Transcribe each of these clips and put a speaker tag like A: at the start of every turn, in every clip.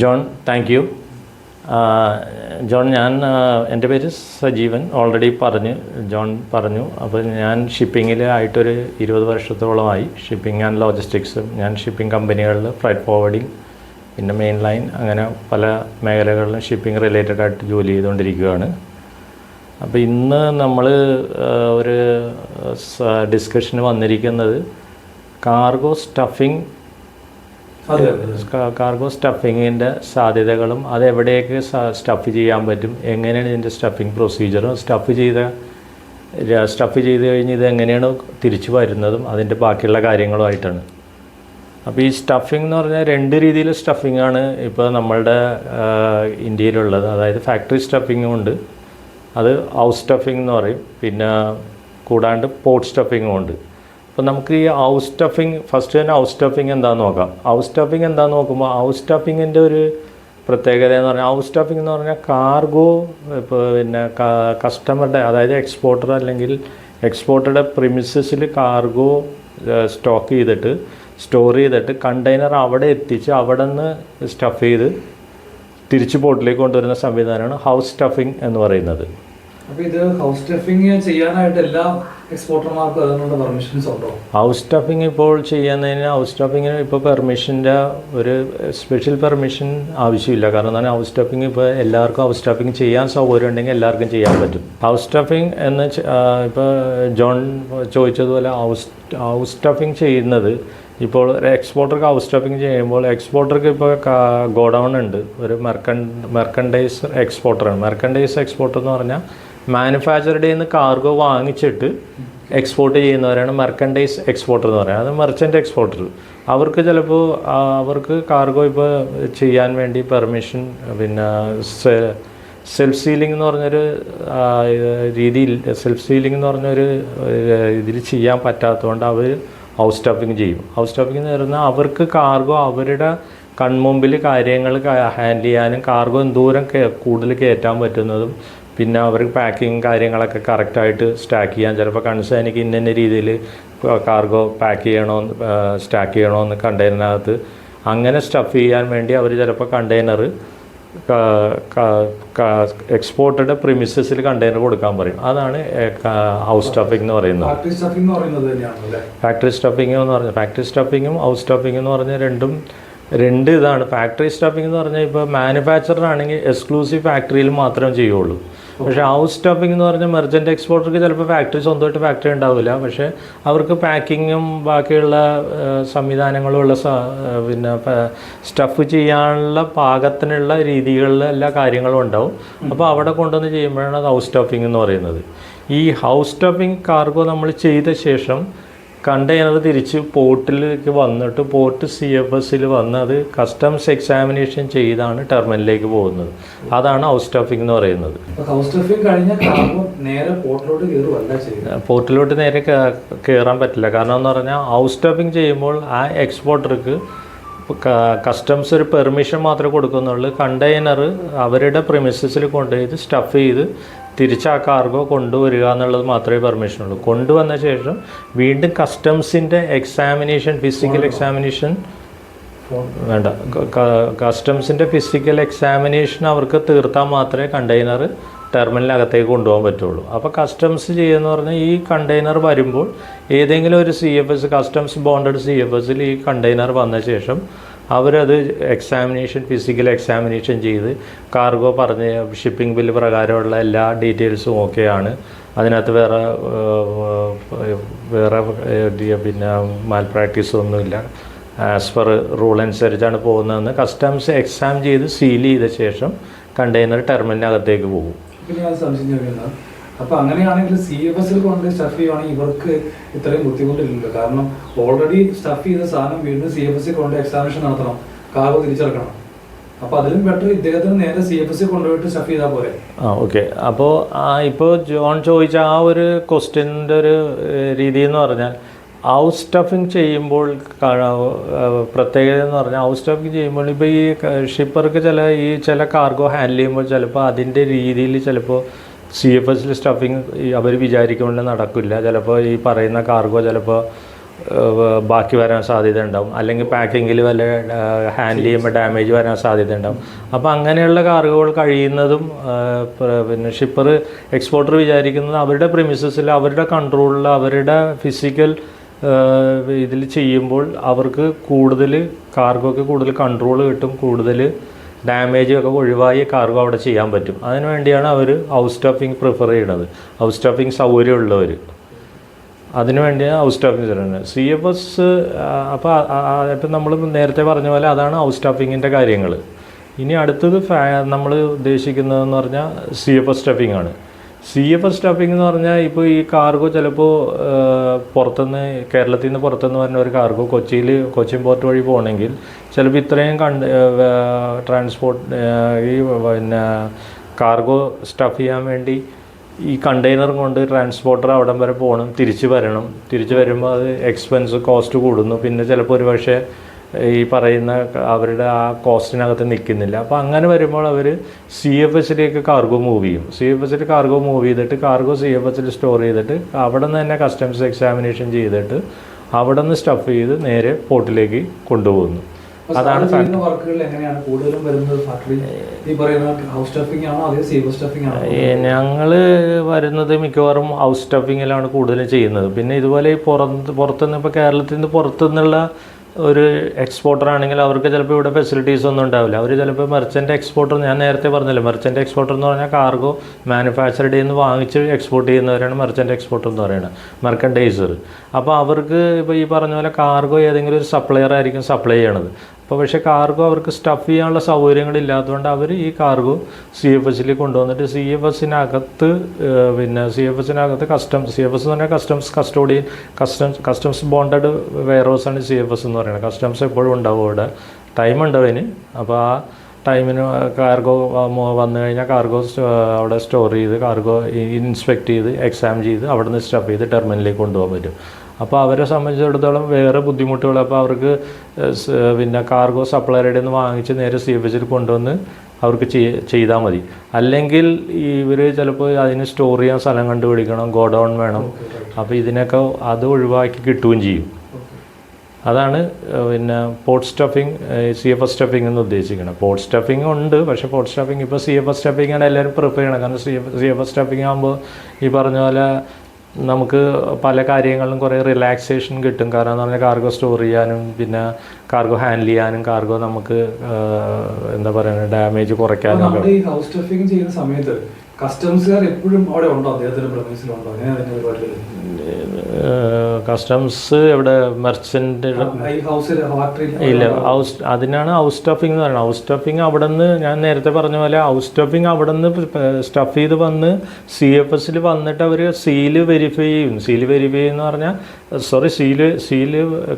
A: John thank you John ഞാൻ എന്റെ പേര് സജീവൻ. ഓൾറെഡി പറഞ്ഞു ജോൺ പറഞ്ഞു. അപ്പോൾ ഞാൻ ഷിപ്പിങ്ങിൽ ആയിട്ടൊരു ഇരുപത് വർഷത്തോളമായി ഷിപ്പിംഗ് ആൻഡ് ലോജിസ്റ്റിക്സും ഞാൻ ഷിപ്പിംഗ് കമ്പനികളിൽ ഫ്ലൈറ്റ് ഫോർവേഡിങ് പിന്നെ മെയിൻ ലൈൻ അങ്ങനെ പല മേഖലകളിലും ഷിപ്പിംഗ് റിലേറ്റഡ് ആയിട്ട് ജോലി ചെയ്തുകൊണ്ടിരിക്കുകയാണ്. അപ്പോൾ ഇന്ന് നമ്മൾ ഒരു ഡിസ്കഷന് വന്നിരിക്കുന്നത് കാർഗോ സ്റ്റഫിംഗ് കാർഗോ സ്റ്റഫിങ്ങിന്റെ സാധ്യതകളും അത് എവിടെയൊക്കെ സ്റ്റഫ് ചെയ്യാൻ പറ്റും എങ്ങനെയാണ് ഇതിന്റെ സ്റ്റഫിങ് പ്രൊസീജിയറും സ്റ്റഫ് ചെയ്ത സ്റ്റഫ് ചെയ്ത് കഴിഞ്ഞ് ഇത് എങ്ങനെയാണ് തിരിച്ചു വരുന്നതും അതിന്റെ ബാക്കിയുള്ള കാര്യങ്ങളുമായിട്ടാണ്. അപ്പോൾ ഈ സ്റ്റഫിംഗ് എന്ന് പറഞ്ഞാൽ രണ്ട് രീതിയിൽ സ്റ്റഫിംഗ് ആണ് ഇപ്പോൾ നമ്മളുടെ ഇന്ത്യയിലുള്ളത്. അതായത് ഫാക്ടറി സ്റ്റഫിങ്ങും ഉണ്ട്. അത് ഹൗസ് സ്റ്റഫിംഗ് എന്ന് പറയും. പിന്നെ കൂടാണ്ട് പോർട്ട് സ്റ്റഫിങ്ങും ഉണ്ട്. അപ്പോൾ നമുക്ക് ഈ ഹൗസ് സ്റ്റഫിംഗ് ഫസ്റ്റ് തന്നെ ഹൗസ് സ്റ്റഫിംഗ് എന്താണെന്ന് നോക്കാം. ഹൗസ് സ്റ്റഫിംഗ് എന്താണെന്ന് നോക്കുമ്പോൾ ഹൗസ് സ്റ്റഫിങ്ങിന്റെ ഒരു പ്രത്യേകത എന്ന് പറഞ്ഞാൽ ഹൗസ് സ്റ്റഫിംഗ് എന്ന് പറഞ്ഞാൽ കാർഗോ ഇപ്പോൾ പിന്നെ കസ്റ്റമറുടെ അതായത് എക്സ്പോർട്ടർ അല്ലെങ്കിൽ എക്സ്പോർട്ടറുടെ പ്രിമിസസിൽ കാർഗോ സ്റ്റോക്ക് ചെയ്തിട്ട് സ്റ്റോർ ചെയ്തിട്ട് കണ്ടെയ്നർ അവിടെ എത്തിച്ച് അവിടെ നിന്ന് സ്റ്റഫ് ചെയ്ത് തിരിച്ച് പോർട്ടിലേക്ക് കൊണ്ടുവരുന്ന സംവിധാനമാണ് ഹൗസ് സ്റ്റഫിംഗ് എന്ന് പറയുന്നത്.
B: അപ്പോൾ ഇത് ഹൗസ് സ്റ്റഫിങ് ചെയ്യാനായിട്ട് എല്ലാ എക്സ്പോർട്ടർമാർക്കും അതിനുള്ള പെർമിഷൻസ് ഉണ്ടോ?
A: ഹൗസ് സ്റ്റാഫിംഗ് ഇപ്പോൾ ചെയ്യുന്നതിന് ഹൗസ് സ്റ്റാഫിങ്ങിന് ഇപ്പോൾ പെർമിഷന്റെ ഒരു സ്പെഷ്യൽ പെർമിഷൻ ആവശ്യമില്ല. കാരണം എന്താണ്? ഹൗസ് സ്റ്റാഫിംഗ് ഇപ്പോൾ എല്ലാവർക്കും ഹൗസ് സ്റ്റാഫിംഗ് ചെയ്യാൻ സൗകര്യം ഉണ്ടെങ്കിൽ എല്ലാവർക്കും ചെയ്യാൻ പറ്റും. ഹൗസ് സ്റ്റാഫിംഗ് എന്ന് ഇപ്പോൾ ജോൺ ചോദിച്ചതുപോലെ ഹൗസ് ഹൗസ് സ്റ്റാഫിംഗ് ചെയ്യുന്നത് ഇപ്പോൾ എക്സ്പോർട്ടർക്ക് ഹൗസ് സ്റ്റോപ്പിംഗ് ചെയ്യുമ്പോൾ എക്സ്പോർട്ടർക്ക് ഇപ്പോൾ ഗോഡൗൺ ഉണ്ട്. ഒരു മെർക്കൻ മെർക്കൻഡൈസ് എക്സ്പോർട്ടറാണ് മെർക്കൻഡൈസ് എക്സ്പോർട്ടർ എന്ന് പറഞ്ഞാൽ മാനുഫാക്ചറുടെ നിന്ന് കാർഗോ വാങ്ങിച്ചിട്ട് എക്സ്പോർട്ട് ചെയ്യുന്നവരാണ് മെർക്കൻഡൈസ് എക്സ്പോർട്ടർ എന്ന് പറയുന്നത്. അത് മെർച്ചന്റ് എക്സ്പോർട്ടർ അവർക്ക് ചിലപ്പോൾ അവർക്ക് കാർഗോ ഇപ്പോൾ ചെയ്യാൻ വേണ്ടി പെർമിഷൻ പിന്നെ സെൽഫ് സീലിംഗ് എന്ന് പറഞ്ഞൊരു രീതിയിൽ സെൽഫ് സീലിംഗ് എന്ന് പറഞ്ഞൊരു ഇതിൽ ചെയ്യാൻ പറ്റാത്തതുകൊണ്ട് അവർ ഹൗസ് സ്റ്റോപ്പിംഗ് ചെയ്യും. ഹൗസ് സ്റ്റോപ്പിംഗ് എന്ന് പറഞ്ഞാൽ അവർക്ക് കാർഗോ അവരുടെ കൺമുമ്പിൽ കാര്യങ്ങൾ ഹാൻഡിൽ ചെയ്യാനും കാർഗോ എന്തോരം കൂടുതൽ കയറ്റാൻ പറ്റുന്നതും പിന്നെ അവർക്ക് പാക്കിങ് കാര്യങ്ങളൊക്കെ കറക്റ്റായിട്ട് സ്റ്റാക്ക് ചെയ്യാൻ ചിലപ്പോൾ കൺസേനയ്ക്ക് ഇന്ന ഇന്ന രീതിയിൽ കാർഗോ പാക്ക് ചെയ്യണോ സ്റ്റാക്ക് ചെയ്യണോ എന്ന് കണ്ടെയ്നറിനകത്ത് അങ്ങനെ സ്റ്റഫ് ചെയ്യാൻ വേണ്ടി അവർ ചിലപ്പോൾ കണ്ടെയ്നർ എക്സ്പോർട്ടഡ് പ്രിമിസസിൽ കണ്ടെയ്നർ കൊടുക്കാൻ പറയും. അതാണ് ഹൗസ് സ്റ്റഫിംഗ് എന്ന് പറയുന്നത്.
B: ഫാക്ടറി സ്റ്റഫിംഗ് എന്ന്
A: പറഞ്ഞാൽ ഫാക്ടറി സ്റ്റഫിങ്ങും ഹൗസ് സ്റ്റഫിംഗ് എന്ന് പറഞ്ഞാൽ രണ്ടും രണ്ട് ഇതാണ്. ഫാക്ടറി സ്റ്റഫിംഗ് എന്ന് പറഞ്ഞാൽ ഇപ്പോൾ മാനുഫാക്ചറർ ആണെങ്കിൽ എക്സ്ക്ലൂസീവ് ഫാക്ടറിയിൽ മാത്രമേ ചെയ്യുള്ളൂ. പക്ഷേ ഹൗസ് സ്റ്റോപ്പിംഗ് എന്ന് പറഞ്ഞാൽ മെർജന്റ് എക്സ്പോർട്ടർക്ക് ചിലപ്പോൾ ഫാക്ടറി സ്വന്തമായിട്ട് ഫാക്ടറി ഉണ്ടാവില്ല. പക്ഷേ അവർക്ക് പാക്കിങ്ങും ബാക്കിയുള്ള സംവിധാനങ്ങളും ഉള്ള പിന്നെ സ്റ്റഫ് ചെയ്യാനുള്ള പാകത്തിനുള്ള രീതികളിൽ എല്ലാ കാര്യങ്ങളും ഉണ്ടാവും. അപ്പോൾ അവിടെ കൊണ്ടുവന്ന് ചെയ്യുമ്പോഴാണ് ഹൗസ് സ്റ്റോപ്പിംഗ് എന്ന് പറയുന്നത്. ഈ ഹൗസ് സ്റ്റോപ്പിംഗ് കാർഗോ നമ്മൾ ചെയ്ത ശേഷം കണ്ടെയ്നർ തിരിച്ച് പോർട്ടിലേക്ക് വന്നിട്ട് പോർട്ട് സി എഫ് എസിൽ വന്ന് അത് കസ്റ്റംസ് എക്സാമിനേഷൻ ചെയ്താണ് ടെർമിനലിലേക്ക് പോകുന്നത്. അതാണ് ഹൗസ് സ്റ്റഫിംഗ് എന്ന് പറയുന്നത്.
B: പോർട്ടിലോട്ട്
A: നേരെ കയറാൻ പറ്റില്ല. കാരണം എന്ന് പറഞ്ഞാൽ ഹൗസ് സ്റ്റഫിംഗ് ചെയ്യുമ്പോൾ ആ എക്സ്പോർട്ടർക്ക് കസ്റ്റംസ് ഒരു പെർമിഷൻ മാത്രമേ കൊടുക്കുന്നുള്ളൂ. കണ്ടെയ്നർ അവരുടെ പ്രിമിസസിൽ കൊണ്ടുപോയി സ്റ്റഫ് ചെയ്ത് തിരിച്ച് ആ കാർഗോ കൊണ്ടുവരിക എന്നുള്ളത് മാത്രമേ പെർമിഷൻ ഉള്ളൂ. കൊണ്ടുവന്ന ശേഷം വീണ്ടും കസ്റ്റംസിന്റെ എക്സാമിനേഷൻ ഫിസിക്കൽ എക്സാമിനേഷൻ വേണ്ട. കസ്റ്റംസിന്റെ ഫിസിക്കൽ എക്സാമിനേഷൻ അവർക്ക് തീർത്താൽ മാത്രമേ കണ്ടെയ്നർ ടെർമിനലിനകത്തേക്ക് കൊണ്ടുപോകാൻ പറ്റുള്ളൂ. അപ്പോൾ കസ്റ്റംസ് ചെയ്യുന്ന പറഞ്ഞാൽ ഈ കണ്ടെയ്നർ വരുമ്പോൾ ഏതെങ്കിലും ഒരു C F S customs bonded C F എസിൽ ഈ കണ്ടെയ്നർ വന്ന ശേഷം അവരത് എക്സാമിനേഷൻ ഫിസിക്കൽ എക്സാമിനേഷൻ ചെയ്ത് കാർഗോ പറഞ്ഞ ഷിപ്പിംഗ് ബില്ല് പ്രകാരമുള്ള എല്ലാ ഡീറ്റെയിൽസും ഓക്കെയാണ് അതിനകത്ത് വേറെ വേറെ പിന്നെ മാൽ പ്രാക്ടീസ് ഒന്നുമില്ല ആസ് പെർ റൂൾ അനുസരിച്ചാണ് പോകുന്നതെന്ന് കസ്റ്റംസ് എക്സാം ചെയ്ത് സീൽ ചെയ്ത ശേഷം കണ്ടെയ്നർ ടെർമിനലിനകത്തേക്ക് പോകും.
B: പിന്നെ ഞാൻ സംശയം ചോദിക്കുന്നത് അപ്പൊ അങ്ങനെയാണെങ്കിൽ സി എഫ് എസിൽ കൊണ്ട് സ്റ്റഫ് ചെയ്യുവാണെങ്കിൽ ഇവർക്ക് ഇത്രയും ബുദ്ധിമുട്ടില്ലല്ലോ. കാരണം ഓൾറെഡി സ്റ്റഫ് ചെയ്ത സാധനം വീണ്ടും സി എഫ് എസിൽ കൊണ്ട് എക്സാമിനേഷൻ നടത്തണം. കാർഗോ തിരിച്ചിറക്കണം അപ്പൊ അതിലും ബെറ്റർ നേരെ സ്റ്റഫ് ചെയ്താൽ പോരെ.
A: ആ ഓക്കെ അപ്പോൾ ഇപ്പോൾ ജോൺ ചോദിച്ച ആ ഒരു ക്വസ്റ്റ്യന്റെ ഒരു രീതി എന്ന് പറഞ്ഞാൽ ഹൗസ് സ്റ്റഫിങ് ചെയ്യുമ്പോൾ പ്രത്യേകത എന്ന് പറഞ്ഞാൽ ഹൗസ് സ്റ്റഫിങ് ചെയ്യുമ്പോൾ ഇപ്പോൾ ഈ ഷിപ്പർക്ക് ചില ഈ ചില കാർഗോ ഹാൻഡിൽ ചെയ്യുമ്പോൾ ചിലപ്പോൾ അതിന്റെ രീതിയിൽ ചിലപ്പോൾ സി എഫ് എസിൽ സ്റ്റഫിങ് അവർ വിചാരിക്കുമ്പോൾ നടക്കില്ല. ചിലപ്പോൾ ഈ പറയുന്ന കാർഗോ ചിലപ്പോൾ ബാക്കി വരാൻ സാധ്യത ഉണ്ടാവും. അല്ലെങ്കിൽ പാക്കിങ്ങിൽ വല്ല ഹാൻഡിൽ ചെയ്യുമ്പോൾ ഡാമേജ് വരാൻ സാധ്യത ഉണ്ടാവും. അപ്പോൾ അങ്ങനെയുള്ള കാർഗോകൾ കഴിയുന്നതും പിന്നെ ഷിപ്പർ എക്സ്പോർട്ടർ വിചാരിക്കുന്നത് അവരുടെ പ്രിമിസസിൽ അവരുടെ കൺട്രോളിൽ അവരുടെ ഫിസിക്കൽ ഇതിൽ ചെയ്യുമ്പോൾ അവർക്ക് കൂടുതൽ കാർഗോക്ക് കൂടുതൽ കൺട്രോൾ കിട്ടും കൂടുതൽ ഡാമേജ് ഒക്കെ ഒഴിവായി കാർഗോ അവിടെ ചെയ്യാൻ പറ്റും. അതിനുവേണ്ടിയാണ് അവർ ഹൗസ് സ്റ്റോപ്പിംഗ് പ്രിഫർ ചെയ്യണത് ഹൗസ് സ്റ്റോപ്പിംഗ് സൗകര്യമുള്ളവർ ഉള്ളവർ വേണ്ടിയാണ് ഹൗസ് സ്റ്റോപ്പിംഗ് തരുന്നത് സി എഫ് എസ് അപ്പോൾ ഇപ്പം നമ്മൾ നേരത്തെ പറഞ്ഞ പോലെ അതാണ് ഹൗസ് സ്റ്റോപ്പിങ്ങിന്റെ കാര്യങ്ങൾ ഇനി അടുത്തത് നമ്മൾ ഉദ്ദേശിക്കുന്നതെന്ന് പറഞ്ഞാൽ സി എഫ് എസ് സ്റ്റഫിംഗ് ആണ്. സി എഫ് സ്റ്റഫിംഗ് എന്ന് പറഞ്ഞാൽ ഇപ്പോൾ ഈ കാർഗോ ചിലപ്പോൾ പുറത്തുനിന്ന് കേരളത്തിൽ നിന്ന് പുറത്തുനിന്ന് വരുന്ന ഒരു കാർഗോ കൊച്ചിയിൽ കൊച്ചിൻ പോർട്ട് വഴി പോകണമെങ്കിൽ ചിലപ്പോൾ ഇത്രയും കണ്ട് ട്രാൻസ്പോർട്ട് ഈ പിന്നെ കാർഗോ സ്റ്റഫ് ചെയ്യാൻ വേണ്ടി ഈ കണ്ടെയ്നർ കൊണ്ട് ട്രാൻസ്പോർട്ടർ അവിടം വരെ പോകണം തിരിച്ച് വരണം. തിരിച്ച് വരുമ്പോൾ അത് എക്സ്പെൻസ് കോസ്റ്റ് കൂടുന്നു. പിന്നെ ചിലപ്പോൾ ഒരു പക്ഷേ ഈ പറയുന്ന അവരുടെ ആ കോസ്റ്റിനകത്ത് നിൽക്കുന്നില്ല. അപ്പോൾ അങ്ങനെ വരുമ്പോൾ അവർ സി എഫ് എസിലേക്ക് കാർഗോ മൂവ് ചെയ്യും. സി എഫ് എസിൽ കാർഗോ മൂവ് ചെയ്തിട്ട് കാർഗോ സി എഫ് എസിൽ സ്റ്റോർ ചെയ്തിട്ട് അവിടെ നിന്ന് തന്നെ കസ്റ്റംസ് എക്സാമിനേഷൻ ചെയ്തിട്ട് അവിടെ നിന്ന് സ്റ്റഫ് ചെയ്ത് നേരെ പോർട്ടിലേക്ക് കൊണ്ടുപോകുന്നു.
B: അതാണ് വർക്കുകൾ എങ്ങനെയാണ് കൂടുതലും വരുന്നത് ഫാക്ടറി ഈ പറയുന്ന ഹൗസ് സ്റ്റഫിംഗ് ആണോ അതേ സീവർ സ്റ്റഫിംഗ് ആണോ
A: ഞങ്ങൾ വരുന്നത് മിക്കവാറും ഹൗസ് സ്റ്റഫിങ്ങിലാണ് കൂടുതലും ചെയ്യുന്നത്. പിന്നെ ഇതുപോലെ പുറത്ത് പുറത്തുനിന്ന് ഇപ്പോൾ കേരളത്തിൽ നിന്ന് പുറത്തുനിന്നുള്ള ഒരു എക്സ്പോർട്ടർ ആണെങ്കിൽ അവർക്ക് ചിലപ്പോൾ ഇവിടെ ഫെസിലിറ്റീസ് ഒന്നും ഉണ്ടാവില്ല. അവർ ചിലപ്പോൾ മെർച്ചന്റ് എക്സ്പോർട്ടർ ഞാൻ നേരത്തെ പറഞ്ഞല്ലോ മെർച്ചന്റ് എക്സ്പോർട്ടർ എന്ന് പറഞ്ഞാൽ കാർഗോ മാനുഫാക്ചറുടെ നിന്ന് വാങ്ങിച്ച് എക്സ്പോർട്ട് ചെയ്യുന്നവരാണ് മെർച്ചന്റ് എക്സ്പോർട്ടർ എന്ന് പറയുന്നത് മെർക്കൻഡൈസർ അപ്പോൾ അവർക്ക് ഇപ്പോൾ ഈ പറഞ്ഞ പോലെ കാർഗോ ഏതെങ്കിലും ഒരു സപ്ലയർ ആയിരിക്കും സപ്ലൈ ചെയ്യണത്. അപ്പോൾ പക്ഷേ കാർഗോ അവർക്ക് സ്റ്റഫ് ചെയ്യാനുള്ള സൗകര്യങ്ങൾ ഇല്ലാത്തതുകൊണ്ട് അവർ ഈ കാർഗോ സി എഫ് എസിൽ കൊണ്ടുവന്നിട്ട് സി എഫ് എസിനകത്ത് പിന്നെ സി എഫ് എസിനകത്ത് കസ്റ്റംസ് സി എഫ് എസ് എന്ന് പറഞ്ഞാൽ customs custodian customs customs bonded വെയർഹൗസാണ് C F S എന്ന് പറയുന്നത്. കസ്റ്റംസ് എപ്പോഴും ഉണ്ടാവും അവിടെ. ടൈം ഉണ്ടാവും അതിന് അപ്പോൾ ആ ടൈമിന് കാർഗോ വന്നു കഴിഞ്ഞാൽ കാർഗോ അവിടെ സ്റ്റോർ ചെയ്ത് കാർഗോ ഇൻസ്പെക്ട് ചെയ്ത് എക്സാം ചെയ്ത് അവിടെ നിന്ന് സ്റ്റഫ് ചെയ്ത് ടെർമിനലിലേക്ക് കൊണ്ടുപോകാൻ പറ്റും. അപ്പോൾ അവരെ സംബന്ധിച്ചിടത്തോളം വേറെ ബുദ്ധിമുട്ടുകൾ അപ്പോൾ അവർക്ക് പിന്നെ കാർഗോ സപ്ലയറുടെ നിന്ന് വാങ്ങിച്ച് നേരെ സി എഫ് എസിൽ കൊണ്ടുവന്ന് അവർക്ക് ചെയ്- ചെയ്താൽ മതി. അല്ലെങ്കിൽ ഇവർ ചിലപ്പോൾ അതിന് സ്റ്റോർ ചെയ്യാൻ സ്ഥലം കണ്ടുപിടിക്കണം ഗോഡൗൺ വേണം. അപ്പോൾ ഇതിനൊക്കെ അത് ഒഴിവാക്കി കിട്ടുകയും ചെയ്യും. അതാണ് പിന്നെ port stuffing C F S stuffing എന്ന് ഉദ്ദേശിക്കുന്നത് പോർട്ട് സ്റ്റഫിംഗ് ഉണ്ട് പക്ഷേ പോർട്ട് സ്റ്റഫിംഗ് ഇപ്പോൾ സി എഫ് എസ് സ്റ്റഫിംഗ് ആണ് എല്ലാവരും പ്രിഫർ ചെയ്യണം കാരണം C F C F S stuffing ആകുമ്പോൾ ഈ പറഞ്ഞ പോലെ നമുക്ക് പല കാര്യങ്ങളിലും കുറേ റിലാക്സേഷൻ കിട്ടും. കാരണം എന്ന് പറഞ്ഞാൽ കാർഗോ സ്റ്റോർ ചെയ്യാനും പിന്നെ കാർഗോ ഹാൻഡിൽ ചെയ്യാനും കാർഗോ നമുക്ക് എന്താ പറയുക ഡാമേജ് കുറയ്ക്കാനും
B: ഈ ഹൗസ് സ്റ്റഫിംഗ് ചെയ്യുന്ന സമയത്ത് കസ്റ്റംസുകാർ എപ്പോഴും അവിടെ ഉണ്ടോ? അദ്ദേഹത്തിന്റെ പ്രമേസിലുണ്ടോ അങ്ങനെ
A: കസ്റ്റംസ് എവിടെ
B: മെർച്ചന്റ്
A: ഇല്ല ഹൗസ് അതിനാണ് ഹൗസ് സ്റ്റഫിംഗ് എന്ന് പറയുന്നത്. ഹൗസ് സ്റ്റഫിംഗ് അവിടെ നിന്ന് ഞാൻ നേരത്തെ പറഞ്ഞ പോലെ ഹൗസ് സ്റ്റഫിംഗ് അവിടെ നിന്ന് സ്റ്റഫ് ചെയ്ത് വന്ന് സി എഫ് എസിൽ വന്നിട്ട് അവർ സീൽ വെരിഫൈ ചെയ്യും. സീൽ വെരിഫൈ എന്ന് പറഞ്ഞാൽ sorry seal seal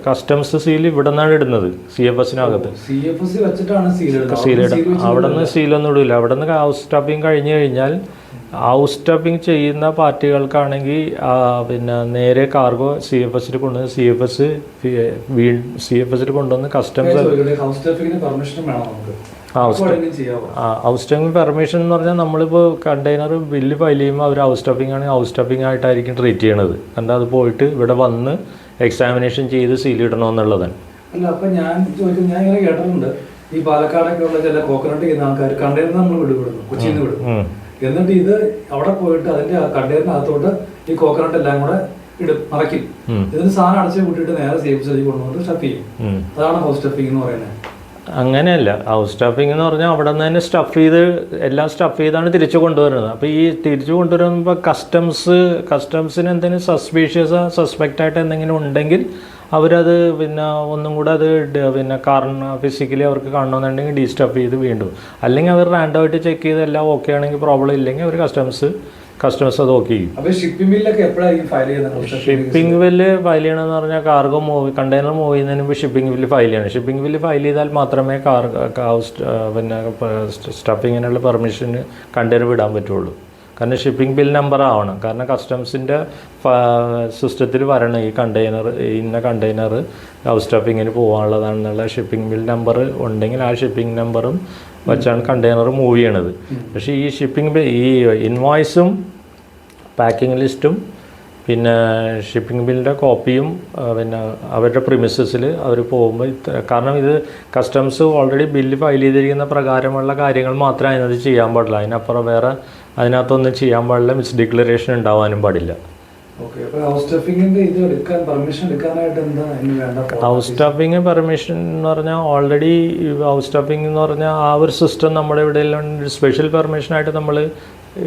A: customs seal ഇവിടെ നിന്നാണ് ഇടുന്നത് സി എഫ് എസിനകത്ത്
B: സി എഫ് എസ് വെച്ചിട്ടാണ് സീൽ ഇടുന്നത്.
A: സീൽ
B: അവിടെ seal
A: ഇടും അവിടെ നിന്ന് സീലൊന്നും ഇടില്ല അവിടെ നിന്ന് ഹൗസ് സ്റ്റഫിംഗ് കഴിഞ്ഞ് കഴിഞ്ഞാൽ ഹൗസ് സ്റ്റഫിംഗ് ചെയ്യുന്ന പാർട്ടികൾക്കാണെങ്കിൽ പിന്നെ നേരെ കാർഗോ സി എഫ് എസിൽ കൊണ്ടുവന്ന് C F S C F എസിൽ കൊണ്ടുവന്ന് കസ്റ്റംസ്
B: ഹൗസ്
A: ഹൗസ് പെർമിഷൻ എന്ന് പറഞ്ഞാൽ നമ്മളിപ്പോൾ കണ്ടെയ്നർ ബില്ല് ഫയൽ ചെയ്യുമ്പോൾ അവർ ഹൗസ് സ്റ്റഫിംഗ് ആണെങ്കിൽ ഹൗസ് സ്റ്റഫിംഗ് ആയിട്ടായിരിക്കും ട്രീറ്റ് ചെയ്യണത്. എന്താ അത് പോയിട്ട് ഇവിടെ വന്ന് എക്സാമിനേഷൻ ചെയ്ത് സീൽ ഇടണമെന്നുള്ളതാണ്.
B: അല്ല അപ്പൊ ഞാൻ ചോദിക്കുന്നത് ഞാൻ ഇങ്ങനെ കേട്ടിട്ടുണ്ട്. ഈ പാലക്കാടൊക്കെ ഉള്ള ചില കോക്കനട്ട് ചെയ്യുന്ന ആൾക്കാർ കണ്ടെയ്നർ നമ്മൾ വിടുവിടുന്നു കൊച്ചിയിൽ നിന്ന് വിടും.
A: ഉം.
B: എന്നിട്ട് ഇത് അവിടെ പോയിട്ട് അതിന്റെ കണ്ടെയ്നറിനകത്തോട്ട് ഈ കോക്കനട്ട് എല്ലാം കൂടെ ഇടും മറയ്ക്കും. ഇതിന് സാധനം അടച്ചു കൂട്ടിയിട്ട് നേരെ സേഫ് സൈഡിൽ കൊണ്ടുവന്നിട്ട് സ്റ്റഫ് ചെയ്യും. അതാണ് ഹൗസ് സ്റ്റഫിംഗ് എന്ന് പറയുന്നത്.
A: അങ്ങനെയല്ല. ഹൗസ് സ്റ്റഫിംഗ് എന്ന് പറഞ്ഞാൽ അവിടെ നിന്ന് തന്നെ സ്റ്റഫ് ചെയ്ത് എല്ലാം സ്റ്റഫ് ചെയ്താണ് തിരിച്ചു കൊണ്ടുവരുന്നത്. അപ്പോൾ ഈ തിരിച്ചു കൊണ്ടുവരുമ്പോൾ കസ്റ്റംസ് കസ്റ്റംസിന് എന്തെങ്കിലും സസ്പീഷ്യസ് സസ്പെക്റ്റ് ആയിട്ട് എന്തെങ്കിലും ഉണ്ടെങ്കിൽ അവരത് പിന്നെ ഒന്നും കൂടെ അത് പിന്നെ കാരണം ഫിസിക്കലി അവർക്ക് കാണണമെന്നുണ്ടെങ്കിൽ ഡീസ്റ്റഫ് ചെയ്ത് വീണ്ടും. അല്ലെങ്കിൽ അവർ റാൻഡമായിട്ട് ചെക്ക് ചെയ്ത് എല്ലാം ഓക്കെ ആണെങ്കിൽ പ്രോബ്ലം ഇല്ലെങ്കിൽ അവർ കസ്റ്റംസ് കസ്റ്റംസ് അത് ഓക്കെ ചെയ്യും
B: ഷിപ്പിംഗ് ബില്ലൊക്കെ എപ്പോഴായിരിക്കും ഫയൽ ചെയ്യുന്നത്?
A: ഷിപ്പിംഗ് ബില്ല് ഫയൽ ചെയ്യണമെന്ന് പറഞ്ഞാൽ കാർഗോ മൂവ് കണ്ടെയ്നർ മൂവ് ചെയ്യുന്നതിന് മുമ്പ് ഷിപ്പിംഗ് ബില്ല് ഫയൽ ചെയ്യണം. ഷിപ്പിംഗ് ബില്ല് ഫയൽ ചെയ്താൽ മാത്രമേ കാർ പിന്നെ സ്റ്റഫിങ്ങിനുള്ള പെർമിഷന് കണ്ടെയ്നർ വിടാൻ പറ്റുള്ളൂ. കാരണം ഷിപ്പിംഗ് ബിൽ നമ്പർ ആവണം. കാരണം കസ്റ്റംസിന്റെ സിസ്റ്റത്തിൽ വരണം ഈ കണ്ടെയ്നർ ഇന്ന കണ്ടെയ്നർ ഹൗസ് സ്റ്റഫിങ്ങിന് പോകാനുള്ളതാണെന്നുള്ള ഷിപ്പിംഗ് ബിൽ നമ്പർ ഉണ്ടെങ്കിൽ ആ ഷിപ്പിംഗ് നമ്പറും വെച്ചാണ് കണ്ടെയ്നർ മൂവ് ചെയ്യണത്. പക്ഷേ ഈ ഷിപ്പിംഗ് ഈ ഇൻവോയ്സും പാക്കിംഗ് ലിസ്റ്റും പിന്നെ ഷിപ്പിംഗ് ബില്ലിന്റെ കോപ്പിയും പിന്നെ അവരുടെ പ്രിമിസസിൽ അവർ പോകുമ്പോൾ ഇത്ര കാരണം ഇത് കസ്റ്റംസ് ഓൾറെഡി ബില്ല് ഫയൽ ചെയ്തിരിക്കുന്ന പ്രകാരമുള്ള കാര്യങ്ങൾ മാത്രമേ അതിനകത്ത് ചെയ്യാൻ പാടില്ല അതിനപ്പുറം വേറെ അതിനകത്തൊന്നും ചെയ്യാൻ പാടില്ല മിസ് ഡിക്ലറേഷൻ ഉണ്ടാവാനും പാടില്ല.
B: ഹൗസ്
A: സ്റ്റാഫിങ് പെർമിഷൻ എന്ന് പറഞ്ഞാൽ ഓൾറെഡി ഹൗസ് സ്റ്റാഫിംഗ് എന്ന് പറഞ്ഞാൽ ആ ഒരു സിസ്റ്റം നമ്മുടെ ഇവിടെ സ്പെഷ്യൽ പെർമിഷനായിട്ട് നമ്മൾ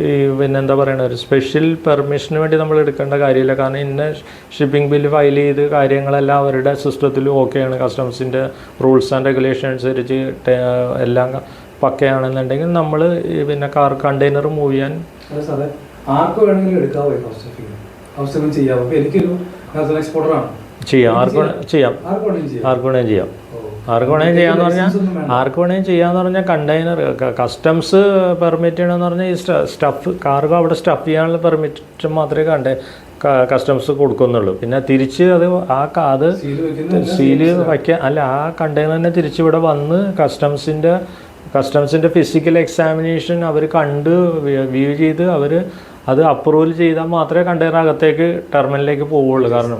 A: ഈ പിന്നെ എന്താ പറയുക ഒരു സ്പെഷ്യൽ പെർമിഷന് വേണ്ടി നമ്മൾ എടുക്കേണ്ട കാര്യമില്ല. കാരണം ഇന്ന ഷിപ്പിംഗ് ബില്ല് ഫയൽ ചെയ്ത് കാര്യങ്ങളെല്ലാം അവരുടെ സിസ്റ്റത്തിൽ ഓക്കെയാണ് കസ്റ്റംസിന്റെ റൂൾസ് ആൻഡ് റെഗുലേഷൻ അനുസരിച്ച് എല്ലാം പക്കയാണെന്നുണ്ടെങ്കിൽ നമ്മൾ പിന്നെ കാർ കണ്ടെയ്നർ മൂവ് ചെയ്യാൻ
B: ആർക്ക് വേണമെങ്കിലും എടുക്കാവോ ഹൗസ് ചെയ്യാം. അപ്പോൾ അപ്പൊ എനിക്കൊരു നാച്ചുറൽ എക്സ്പോർട്ടറാണ്
A: ചെയ്യാം. ആർക്ക് ചെയ്യാം.
B: ആർക്ക് ചെയ്യാം.
A: ആർക്ക് വേണേലും ചെയ്യാന്ന് പറഞ്ഞാൽ. ആർക്ക് വേണേലും ചെയ്യാന്ന് പറഞ്ഞാൽ കണ്ടെയ്നർ കസ്റ്റംസ് പെർമിറ്റ് ചെയ്യണമെന്ന് പറഞ്ഞാൽ ഈ സ്റ്റഫ് കാർഗോ അവിടെ സ്റ്റഫ് ചെയ്യാനുള്ള പെർമിറ്റ് മാത്രമേ കണ്ടേ കസ്റ്റംസ് കൊടുക്കുന്നുള്ളൂ. പിന്നെ തിരിച്ച് അത് ആ അത് സീൽ വയ്ക്കാൻ അല്ല ആ കണ്ടെയ്നർ തന്നെ തിരിച്ച് ഇവിടെ വന്ന് കസ്റ്റംസിന്റെ കസ്റ്റംസിന്റെ ഫിസിക്കൽ എക്സാമിനേഷൻ അവർ കണ്ട് വ്യൂ ചെയ്ത് അവർ അത് അപ്രൂവൽ ചെയ്താൽ മാത്രമേ കണ്ടെയ്നർ അകത്തേക്ക് ടെർമിനലിലേക്ക് പോവുള്ളൂ കാരണം.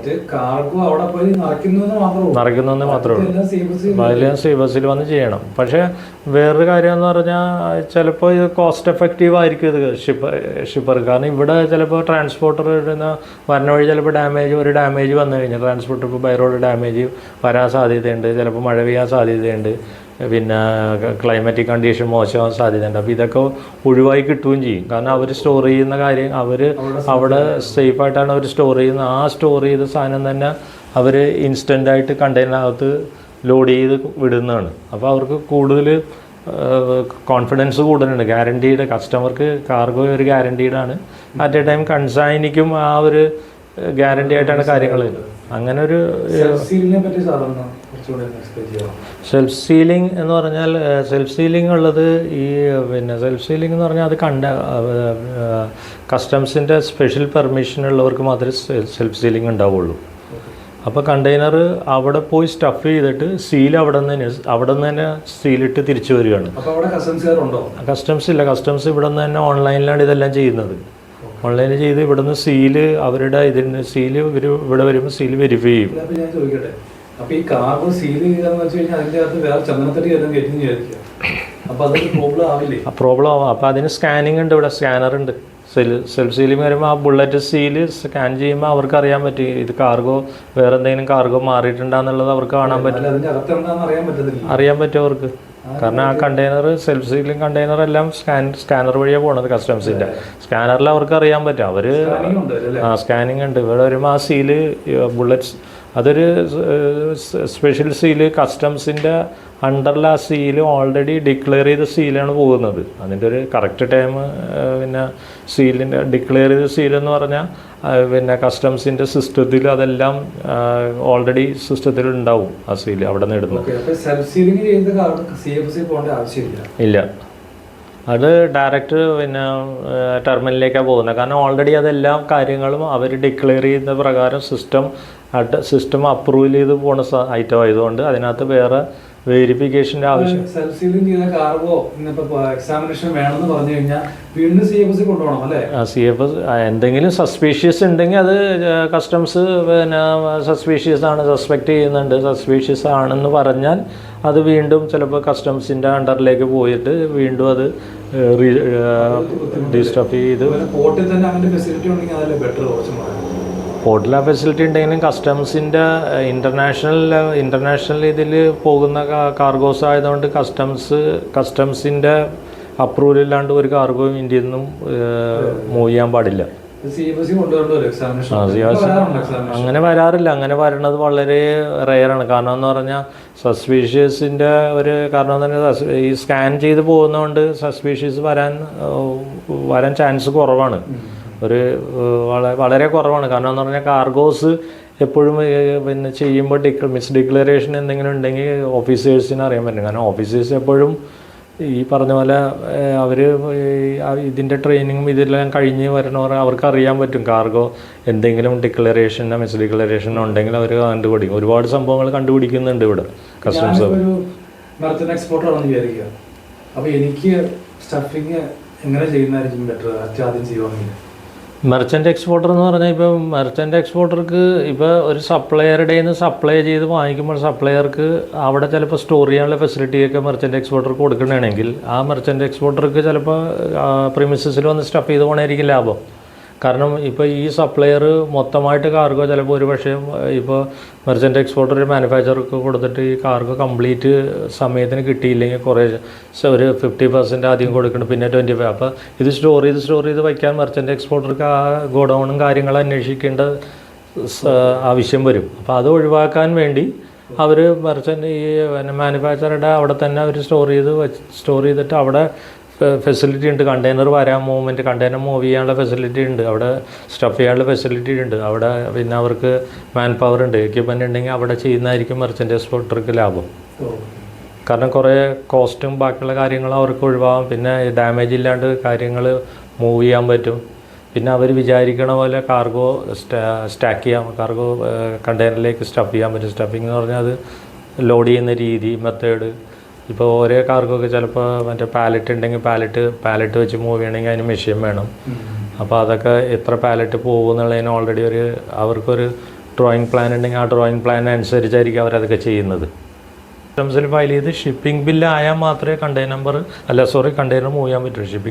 A: നിറയ്ക്കുന്നതെന്ന് മാത്രമേ ഉള്ളൂ.
B: CBC
A: സി ബസ്സിൽ വന്ന് ചെയ്യണം. പക്ഷേ വേറൊരു കാര്യം എന്ന് പറഞ്ഞാൽ ചിലപ്പോൾ ഇത് കോസ്റ്റ് എഫക്റ്റീവ് ആയിരിക്കും ഇത് ഷിപ്പർ ഷിപ്പർ കാരണം ഇവിടെ ചിലപ്പോൾ ട്രാൻസ്പോർട്ടർ ഇടുന്ന വരണ വഴി ചിലപ്പോൾ ഡാമേജ് ഒരു ഡാമേജ് വന്നു കഴിഞ്ഞാൽ ട്രാൻസ്പോർട്ടർ ഇപ്പോൾ ബൈ റോഡ് ഡാമേജ് വരാൻ സാധ്യതയുണ്ട്. ചിലപ്പോൾ മഴ പെയ്യാൻ സാധ്യതയുണ്ട്. പിന്നെ ക്ലൈമറ്റിക് കണ്ടീഷൻ മോശമാവാൻ സാധ്യതയുണ്ട്. അപ്പോൾ ഇതൊക്കെ ഒഴിവായി കിട്ടുകയും ചെയ്യും. കാരണം അവർ സ്റ്റോർ ചെയ്യുന്ന കാര്യം അവർ അവിടെ സേഫായിട്ടാണ് അവർ സ്റ്റോർ ചെയ്യുന്നത്. ആ സ്റ്റോർ ചെയ്ത സാധനം തന്നെ അവർ ഇൻസ്റ്റന്റായിട്ട് കണ്ടെയ്നറിനകത്ത് ലോഡ് ചെയ്ത് വിടുന്നതാണ്. അപ്പോൾ അവർക്ക് കൂടുതൽ കോൺഫിഡൻസ് കൂടുതലുണ്ട്. ഗ്യാരണ്ടീഡ് കസ്റ്റമർക്ക് കാർഗോ ഒരു ഗ്യാരണ്ടീഡാണ് അറ്റ് എ ടൈം കൺസൈനിക്കും ആ ഒരു ഗ്യാരണ്ടി ആയിട്ടാണ് കാര്യങ്ങൾ അങ്ങനെ ഒരു
B: സെൽഫ്
A: സീലിംഗ് എന്ന് പറഞ്ഞാൽ സെൽഫ് സീലിംഗ് ഉള്ളത് ഈ പിന്നെ സെൽഫ് സീലിംഗ് എന്ന് പറഞ്ഞാൽ അത് കണ്ട കസ്റ്റംസിന്റെ സ്പെഷ്യൽ പെർമിഷൻ ഉള്ളവർക്ക് മാത്രമേ സെൽഫ് സീലിംഗ് ഉണ്ടാവുള്ളൂ. അപ്പോൾ കണ്ടെയ്നർ അവിടെ പോയി സ്റ്റഫ് ചെയ്തിട്ട് സീൽ അവിടെ നിന്ന് തന്നെ അവിടെ നിന്ന് തന്നെ സീലിട്ട് തിരിച്ചു വരികയാണ്. കസ്റ്റംസ് ഇല്ല. കസ്റ്റംസ് ഇവിടെ നിന്ന് തന്നെ ഓൺലൈനിലാണ് ഇതെല്ലാം ചെയ്യുന്നത്. ഓൺലൈനിൽ ചെയ്ത് ഇവിടെ നിന്ന് സീൽ അവരുടെ ഇതിന് സീൽ ഇവർ ഇവിടെ വരുമ്പോൾ സീൽ വെരിഫൈ ചെയ്യും.
B: അപ്പൊ അപ്പൊ ഈ കാർഗോ സീൽ ചെയ്താന്ന് വെച്ച് കഴിഞ്ഞാൽ അതിന്റെ അകത്ത് വേറെ ചന്ദനത്തടി എല്ലാം കയറ്റി വിചാരിക്കുക അപ്പൊ അതൊരു പ്രോബ്ലം ആവില്ലേ?
A: പ്രോബ്ലം ആവാം. അപ്പോൾ അതിന് സ്കാനിങ് ഉണ്ട് ഇവിടെ സ്കാനർ ഉണ്ട്. സെൽ സെൽഫ് സീലിംഗ് വരുമ്പോൾ ആ ബുള്ളറ്റ് സീൽ സ്കാൻ ചെയ്യുമ്പോൾ അവർക്ക് അറിയാൻ പറ്റും. ഇത് കാർഗോ വേറെ എന്തെങ്കിലും കാർഗോ മാറിയിട്ടുണ്ടാന്നുള്ളത് അവർക്ക് കാണാൻ പറ്റും.
B: അറിയാൻ
A: പറ്റും അവർക്ക്. കാരണം ആ കണ്ടെയ്നർ സെൽഫ് സീലിംഗ് കണ്ടെയ്നർ എല്ലാം സ്കാൻ സ്കാനർ വഴിയാണ് പോണത് കസ്റ്റംസിന്റെ സ്കാനറിൽ അവർക്ക് അറിയാൻ പറ്റും. അവർ സ്കാനിങ് ഉണ്ട് ഇവിടെ വരുമ്പോൾ ആ സീൽ ബുള്ളറ്റ്സ് അതൊരു സ്പെഷ്യൽ സീൽ കസ്റ്റംസിന്റെ അണ്ടറിൽ ആ സീൽ ഓൾറെഡി ഡിക്ലെയർ ചെയ്ത സീലാണ് പോകുന്നത്. അതിന്റെ ഒരു കറക്റ്റ് ടൈം പിന്നെ സീലിന്റെ ഡിക്ലെയർ ചെയ്ത സീലെന്ന് പറഞ്ഞാൽ പിന്നെ കസ്റ്റംസിന്റെ സിസ്റ്റത്തിൽ അതെല്ലാം ഓൾറെഡി സിസ്റ്റത്തിൽ ഉണ്ടാവും ആ സീൽ അവിടെ നിന്ന് ഇടുന്നത് ഇല്ല. അത് ഡയറക്റ്റ് പിന്നെ ടെർമിനലിലേക്കാണ് പോകുന്നത്. കാരണം ഓൾറെഡി അതെല്ലാം കാര്യങ്ങളും അവർ ഡിക്ലെയർ ചെയ്യുന്ന പ്രകാരം സിസ്റ്റം സിസ്റ്റം അപ്രൂവൽ ചെയ്ത് പോണ ഐറ്റം ആയതുകൊണ്ട് അതിനകത്ത് വേറെ വെരിഫിക്കേഷന്റെ ആവശ്യം.
B: സെൽഫ് സീലിംഗ് ചെയ്ത കാർഗോ എക്സാമിനേഷൻ വേണമെന്ന് പറഞ്ഞു കഴിഞ്ഞാൽ വീണ്ടും സി എഫ് എസ് കൊണ്ടുപോകണം അല്ലേ?
A: സി എഫ് എന്തെങ്കിലും സസ്പീഷ്യസ് ഉണ്ടെങ്കിൽ അത് കസ്റ്റംസ് പിന്നെ സസ്പീഷ്യസ് ആണ് സസ്പെക്ട് ചെയ്യുന്നുണ്ട്. സസ്പീഷ്യസ് ആണെന്ന് പറഞ്ഞാൽ അത് വീണ്ടും ചിലപ്പോൾ കസ്റ്റംസിന്റെ അണ്ടറിലേക്ക് പോയിട്ട് വീണ്ടും അത് ഡിസ്റ്റർബ് ചെയ്ത്
B: പോർട്ടിൽ തന്നെ അങ്ങനെ ഫെസിലിറ്റി ഉണ്ടെങ്കിൽ അതല്ലേ ബെറ്റർ കുറച്ചും
A: പോർട്ടിലെ ഫെസിലിറ്റി ഉണ്ടെങ്കിലും കസ്റ്റംസിന്റെ ഇന്റർനാഷണൽ ഇന്റർനാഷണൽ ഇതിൽ പോകുന്ന കാർഗോസ് ആയതുകൊണ്ട് കസ്റ്റംസ് കസ്റ്റംസിന്റെ അപ്രൂവൽ ഇല്ലാണ്ട് ഒരു കാർഗോയും ഇന്ത്യയിൽ നിന്നും മൂവ് ചെയ്യാൻ പാടില്ല. അങ്ങനെ വരാറില്ല. അങ്ങനെ വരണത് വളരെ റെയറാണ് കാരണം എന്ന് പറഞ്ഞാൽ സസ്പീഷ്യസിന്റെ ഒരു കാരണം തന്നെ ഈ സ്കാൻ ചെയ്ത് പോകുന്നതുകൊണ്ട് സസ്പീഷ്യസ് വരാൻ വരാൻ ചാൻസ് കുറവാണ്. ഒരു വള- വളരെ കുറവാണ്. കാരണം എന്ന് പറഞ്ഞാൽ കാർഗോസ് എപ്പോഴും പിന്നെ ചെയ്യുമ്പോൾ ഡിക്ല മിസ് ഡിക്ലറേഷൻ എന്തെങ്കിലും ഉണ്ടെങ്കിൽ ഓഫീസേഴ്സിന് അറിയാൻ പറ്റും. കാരണം ഓഫീസേഴ്സ് എപ്പോഴും ഈ പറഞ്ഞ പോലെ അവർ ഇതിന്റെ ട്രെയിനിങ്ങും ഇതെല്ലാം കഴിഞ്ഞ് വരണവർ അവർക്ക് അറിയാൻ പറ്റും. കാർഗോ എന്തെങ്കിലും ഡിക്ലറേഷനോ മിസ് ഡിക്ലറേഷനോ ഉണ്ടെങ്കിൽ അവർ കണ്ടുപിടിക്കും. ഒരുപാട് സംഭവങ്ങൾ കണ്ടുപിടിക്കുന്നുണ്ട് ഇവിടെ കസ്റ്റംസ്
B: എക്സ്പോർട്ടർ ആണെന്ന് വിചാരിക്കുക. അപ്പോൾ എനിക്ക് സ്റ്റഫിങ് എങ്ങനെ ചെയ്യുന്നതായിരിക്കും ബെറ്റർ ആദ്യം ചെയ്യുവാണെങ്കിൽ.
A: മെർച്ചന്റ് എക്സ്പോർട്ടർ എന്ന് പറഞ്ഞാൽ ഇപ്പോൾ മെർച്ചന്റ് എക്സ്പോർട്ടർക്ക് ഇപ്പോൾ ഒരു സപ്ലയറുടെ നിന്ന് സപ്ലൈ ചെയ്ത് വാങ്ങിക്കുമ്പോൾ സപ്ലയർക്ക് അവിടെ ചിലപ്പോൾ സ്റ്റോർ ചെയ്യാനുള്ള ഫെസിലിറ്റിയൊക്കെ മെർച്ചന്റ് എക്സ്പോർട്ടർക്ക് കൊടുക്കണമെങ്കിൽ ആ മെർച്ചന്റ് എക്സ്പോർട്ടർക്ക് ചിലപ്പോൾ പ്രിമിസസിൽ വന്ന് സ്റ്റഫ് ചെയ്ത് പോകണമായിരിക്കും ലാഭം. കാരണം ഇപ്പോൾ ഈ സപ്ലയർ മൊത്തമായിട്ട് കാർഗോ ചിലപ്പോൾ ഒരു പക്ഷേ ഇപ്പോൾ മെർച്ചന്റ് എക്സ്പോർട്ടർ ഒരു മാനുഫാക്ചർക്ക് കൊടുത്തിട്ട് ഈ കാർഗോ കംപ്ലീറ്റ് സമയത്തിന് കിട്ടിയില്ലെങ്കിൽ കുറേ ഒരു ഫിഫ്റ്റി പെർസെന്റ് ആദ്യം കൊടുക്കണം പിന്നെ ട്വന്റി ഫൈവ് അപ്പോൾ ഇത് സ്റ്റോർ ചെയ്ത് സ്റ്റോർ ചെയ്ത് വയ്ക്കാൻ മെർച്ചന്റ് എക്സ്പോർട്ടർക്ക് ആ ഗോഡൗണും കാര്യങ്ങളും അന്വേഷിക്കേണ്ട ആവശ്യം വരും. അപ്പോൾ അത് ഒഴിവാക്കാൻ വേണ്ടി അവർ മെർച്ചന്റ് ഈ പിന്നെ മാനുഫാക്ചറുടെ അവിടെ തന്നെ അവർ സ്റ്റോർ ചെയ്ത് സ്റ്റോർ ചെയ്തിട്ട് അവിടെ ഫെസിലിറ്റി ഉണ്ട്. കണ്ടെയ്നർ വരാൻ മൂവ്മെന്റ് കണ്ടെയ്നർ മൂവ് ചെയ്യാനുള്ള ഫെസിലിറ്റി ഉണ്ട്. അവിടെ സ്റ്റഫ് ചെയ്യാനുള്ള ഫെസിലിറ്റി ഉണ്ട്. അവിടെ പിന്നെ അവർക്ക് മാൻ പവർ ഉണ്ട്. എക്യുപ്മെന്റ് ഉണ്ടെങ്കിൽ അവിടെ ചെയ്യുന്നതായിരിക്കും മെർച്ചന്റ് എക്സ്പോർട്ടർക്ക് ലാഭം. കാരണം കുറേ കോസ്റ്റും ബാക്കിയുള്ള കാര്യങ്ങളും അവർക്ക് ഒഴിവാകും. പിന്നെ ഡാമേജ് ഇല്ലാണ്ട് കാര്യങ്ങൾ മൂവ് ചെയ്യാൻ പറ്റും. പിന്നെ അവർ വിചാരിക്കണ പോലെ കാർഗോ സ്റ്റാക്ക് ചെയ്യാം. കാർഗോ കണ്ടെയ്നറിലേക്ക് സ്റ്റഫ് ചെയ്യാൻ പറ്റും. സ്റ്റഫിംഗ് എന്ന് പറഞ്ഞാൽ അത് ലോഡ് ചെയ്യുന്ന രീതി മെത്തേഡ് ഇപ്പോൾ ഓരോ കാർക്കൊക്കെ ചിലപ്പോൾ മറ്റേ പാലറ്റ് ഉണ്ടെങ്കിൽ പാലറ്റ് പാലറ്റ് വെച്ച് മൂവ് ചെയ്യണമെങ്കിൽ അതിന് മെഷീൻ വേണം. അപ്പോൾ അതൊക്കെ എത്ര പാലറ്റ് പോകും എന്നുള്ളതിന് ഓൾറെഡി ഒരു അവർക്കൊരു ഡ്രോയിങ് പ്ലാൻ ഉണ്ടെങ്കിൽ ആ ഡ്രോയിങ് പ്ലാൻ അനുസരിച്ചായിരിക്കും അവരതൊക്കെ ചെയ്യുന്നത്. ഫയൽ ചെയ്ത് ഷിപ്പിംഗ് ബില്ല് ആയാൽ മാത്രമേ കണ്ടെയ്നർ നമ്പർ അല്ല സോറി കണ്ടെയ്നർ മൂവ് ചെയ്യാൻ പറ്റുള്ളൂ ഷിപ്പിംഗ്